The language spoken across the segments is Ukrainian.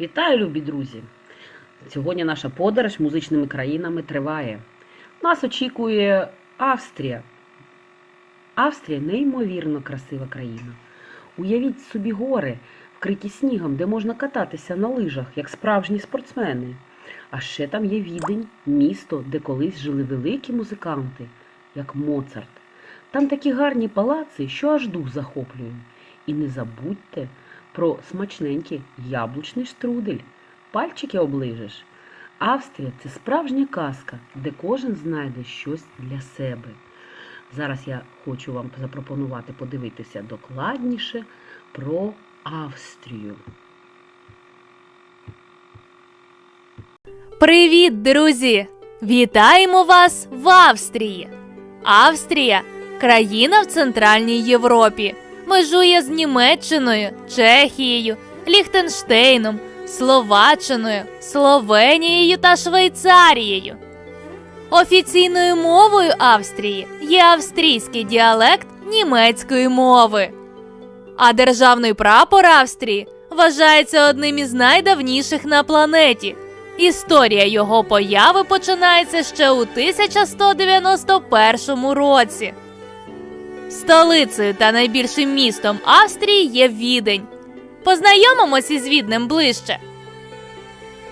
Вітаю, любі друзі! Сьогодні наша подорож музичними країнами триває. Нас очікує Австрія. Австрія неймовірно красива країна. Уявіть собі гори, вкриті снігом, де можна кататися на лижах, як справжні спортсмени. А ще там є відень, місто, де колись жили великі музиканти, як Моцарт. Там такі гарні палаци, що аж дух захоплює. І не забудьте про смачненький яблучний штрудель. Пальчики оближеш. Австрія це справжня казка, де кожен знайде щось для себе. Зараз я хочу вам запропонувати подивитися докладніше про Австрію. Привіт, друзі! Вітаємо вас в Австрії! Австрія країна в Центральній Європі. Межує з Німеччиною, Чехією, Ліхтенштейном, Словаччиною, Словенією та Швейцарією. Офіційною мовою Австрії є австрійський діалект німецької мови. А державний прапор Австрії вважається одним із найдавніших на планеті. Історія його появи починається ще у 1191 році. Столицею та найбільшим містом Австрії є Відень. Познайомимося із Віднем ближче.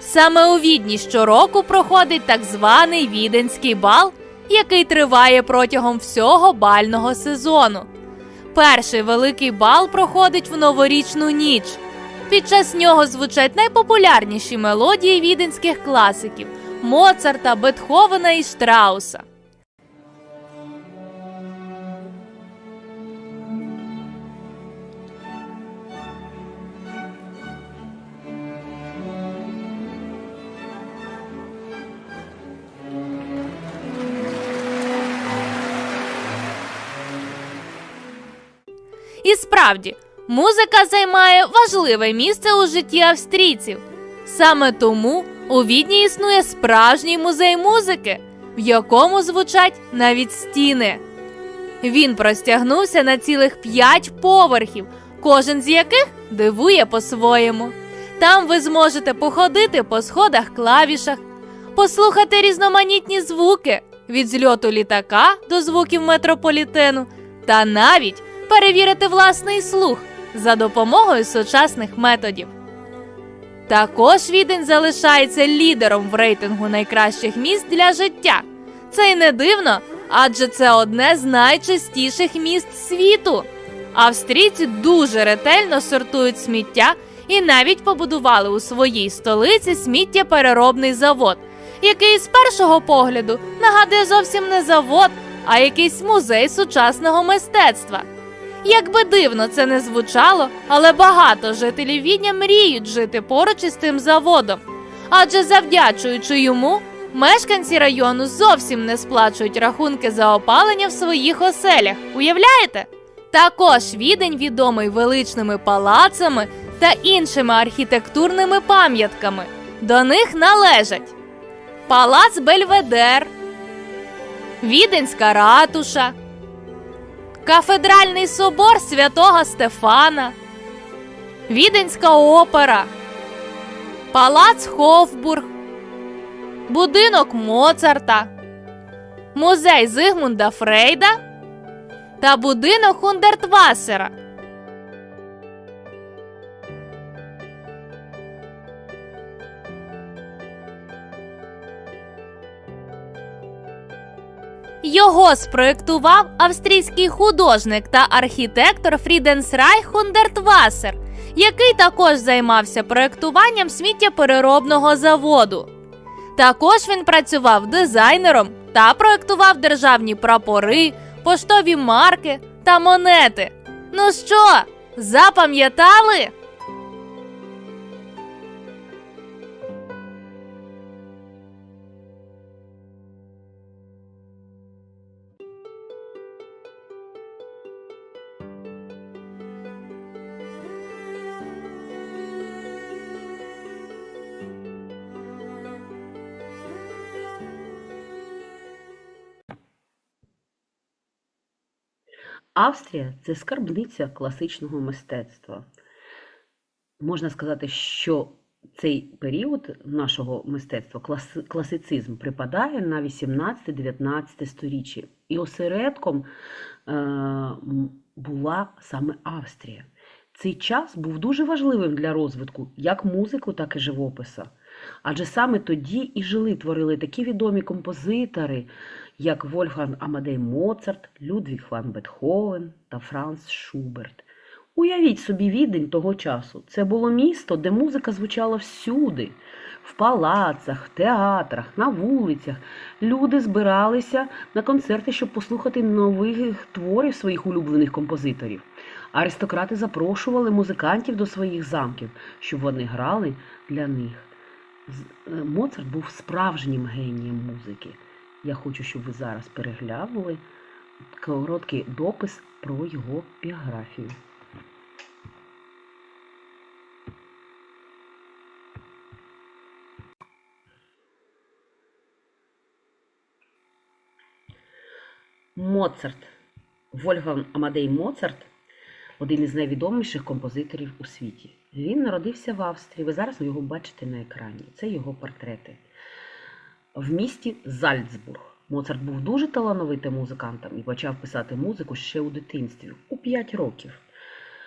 Саме у Відні щороку проходить так званий Віденський бал, який триває протягом всього бального сезону. Перший великий бал проходить в новорічну ніч. Під час нього звучать найпопулярніші мелодії віденських класиків Моцарта, Бетховена і Штрауса. І справді, музика займає важливе місце у житті австрійців. Саме тому у Відні існує справжній музей музики, в якому звучать навіть стіни. Він простягнувся на цілих п'ять поверхів, кожен з яких дивує по-своєму. Там ви зможете походити по сходах клавішах, послухати різноманітні звуки від зльоту літака до звуків метрополітену, та навіть перевірити власний слух за допомогою сучасних методів. Також Відень залишається лідером в рейтингу найкращих міст для життя. Це й не дивно, адже це одне з найчистіших міст світу. Австрійці дуже ретельно сортують сміття і навіть побудували у своїй столиці сміттєпереробний завод, який з першого погляду нагадує зовсім не завод, а якийсь музей сучасного мистецтва. Якби дивно це не звучало, але багато жителів Відня мріють жити поруч із тим заводом. Адже завдячуючи йому, мешканці району зовсім не сплачують рахунки за опалення в своїх оселях. Уявляєте? Також відень відомий величними палацами та іншими архітектурними пам'ятками. До них належать Палац Бельведер, Віденська ратуша. Кафедральний собор святого Стефана, Віденська опера, Палац Хофбург, Будинок Моцарта, Музей Зигмунда Фрейда та будинок Хундертвасера. Його спроєктував австрійський художник та архітектор Фріденсрай Хундертвасер, який також займався проєктуванням сміттєпереробного заводу. Також він працював дизайнером та проєктував державні прапори, поштові марки та монети. Ну що, запам'ятали? Австрія це скарбниця класичного мистецтва. Можна сказати, що цей період нашого мистецтва, класи- класицизм, припадає на 18-19 сторіччя. І осередком е, була саме Австрія. Цей час був дуже важливим для розвитку як музику, так і живопису. Адже саме тоді і жили, творили такі відомі композитори, як Вольфганг Амадей Моцарт, Людвіг ван Бетховен та Франц Шуберт. Уявіть собі відень того часу. Це було місто, де музика звучала всюди, в палацах, театрах, на вулицях. Люди збиралися на концерти, щоб послухати нових творів своїх улюблених композиторів. Аристократи запрошували музикантів до своїх замків, щоб вони грали для них. Е, Моцарт був справжнім генієм музики. Я хочу, щоб ви зараз переглянули короткий допис про його біографію. Моцарт. Вольфганг Амадей Моцарт один із найвідоміших композиторів у світі. Він народився в Австрії. Ви зараз його бачите на екрані. Це його портрети. В місті Зальцбург. Моцарт був дуже талановитим музикантом і почав писати музику ще у дитинстві, у 5 років.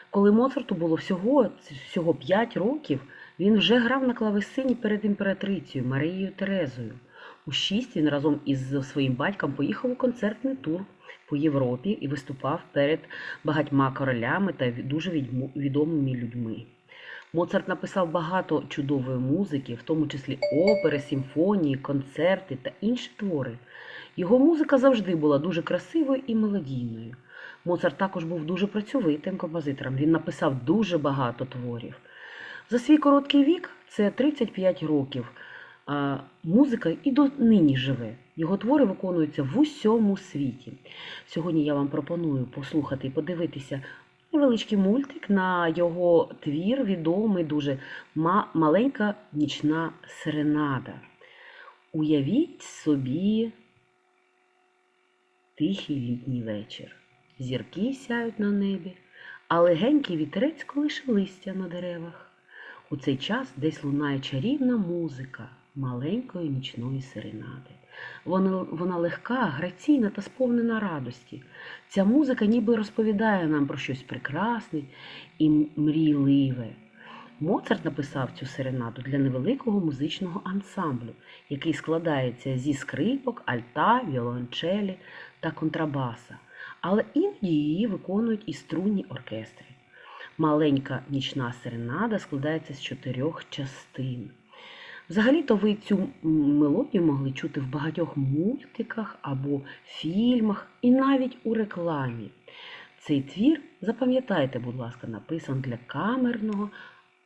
Коли Моцарту було всього, всього 5 років, він вже грав на клавесині перед імператрицею Марією Терезою. У 6 він разом із своїм батьком поїхав у концертний тур по Європі і виступав перед багатьма королями та дуже відомими людьми. Моцарт написав багато чудової музики, в тому числі опери, симфонії, концерти та інші твори. Його музика завжди була дуже красивою і мелодійною. Моцарт також був дуже працьовитим композитором. Він написав дуже багато творів. За свій короткий вік, це 35 років, музика і до нині живе. Його твори виконуються в усьому світі. Сьогодні я вам пропоную послухати і подивитися невеличкий мультик на його твір, відомий дуже маленька нічна серенада. Уявіть собі тихий літній вечір. Зірки сяють на небі, а легенький вітерець колише листя на деревах. У цей час десь лунає чарівна музика маленької нічної серенади. Вона, вона легка, граційна та сповнена радості. Ця музика ніби розповідає нам про щось прекрасне і мрійливе. Моцарт написав цю серенаду для невеликого музичного ансамблю, який складається зі скрипок, альта, віолончелі та контрабаса. Але іноді її виконують і струнні оркестри. Маленька нічна серенада складається з чотирьох частин. Взагалі-то ви цю мелодію могли чути в багатьох мультиках або фільмах, і навіть у рекламі. Цей твір, запам'ятайте, будь ласка, написан для камерного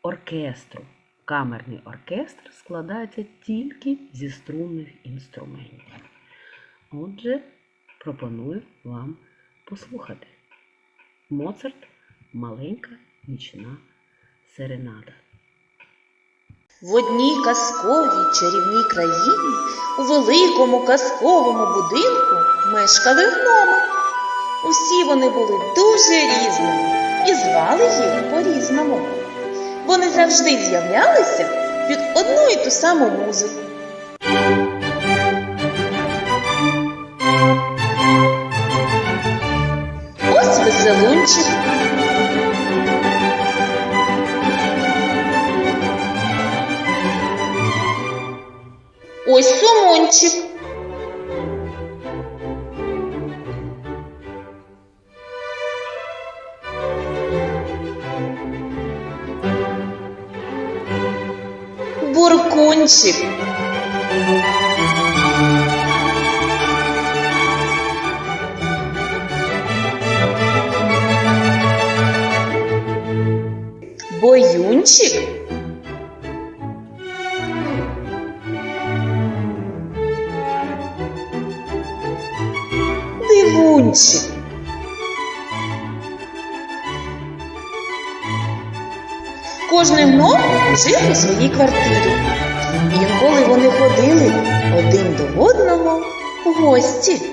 оркестру. Камерний оркестр складається тільки зі струнних інструментів. Отже, пропоную вам послухати. Моцарт маленька нічна серенада. В одній казковій чарівній країні у великому казковому будинку мешкали гноми. Усі вони були дуже різними і звали їх по-різному. Вони завжди з'являлися під одну і ту саму музику. Ось веселунчик, Буркунчик. Боюнчик. Дивунчик. Кожний гном жив у своїй квартирі. Інколи вони ходили один до одного в гості.